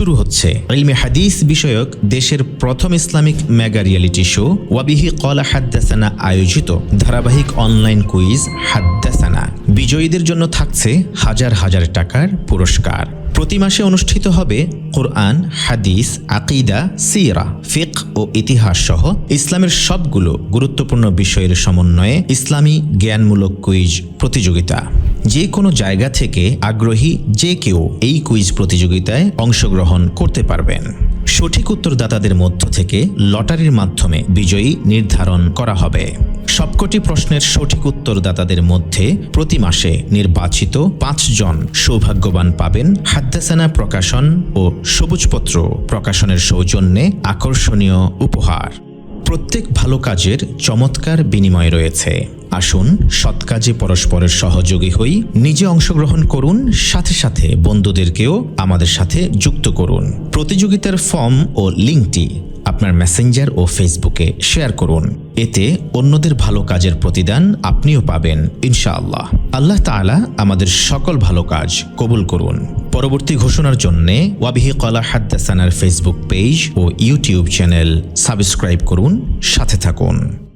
শুরু হচ্ছে। ইলমে হাদিস বিষয়ক দেশের প্রথম ইসলামিক মেগা রিয়েলিটি শো। ওয়াবিহি কলা হাদ্দাসানা আয়োজিত ধারাবাহিক অনলাইন কুইজ হাদ্দাসানা। বিজয়ীদের জন্য থাকছে হাজার হাজার টাকার পুরস্কার। প্রতি মাসে অনুষ্ঠিত হবে কোরআন, হাদিস, আকিদা, সিরা ফিক ও ইতিহাস সহ ইসলামের সবগুলো গুরুত্বপূর্ণ বিষয়ের সমন্বয়ে ইসলামী জ্ঞানমূলক কুইজ প্রতিযোগিতা। যে কোনো জায়গা থেকে আগ্রহী যে কেউ এই কুইজ প্রতিযোগিতায় অংশগ্রহণ করতে পারবেন। সঠিক উত্তরদাতাদের মধ্য থেকে লটারির মাধ্যমে বিজয়ী নির্ধারণ করা হবে। সবকটি প্রশ্নের সঠিক উত্তরদাতাদের মধ্যে প্রতি মাসে নির্বাচিত পাঁচজন সৌভাগ্যবান পাবেন হাদ্দাসানা প্রকাশন ও সবুজপত্র প্রকাশনের সৌজন্যে আকর্ষণীয় উপহার। প্রত্যেক ভালো কাজের চমৎকার বিনিময় রয়েছে। আসুন সৎ কাজে পরস্পরের সহযোগী হই। নিজে অংশগ্রহণ করুন, সাথে সাথে বন্ধুদেরকেও আমাদের সাথে যুক্ত করুন। প্রতিযোগিতার ফর্ম ও লিঙ্কটি আপনার মেসেঞ্জার ও ফেসবুকে শেয়ার করুন। এতে অন্যদের ভালো কাজের প্রতিদান আপনিও পাবেন, ইনশাআল্লাহ। আল্লাহ তাআলা আমাদের সকল ভালো কাজ কবুল করুন। পরবর্তী ঘোষণার জন্য ওয়াবিহি কলা হাদ্দাসানার ফেসবুক পেজ ও ইউটিউব চ্যানেল সাবস্ক্রাইব করুন, সাথে থাকুন।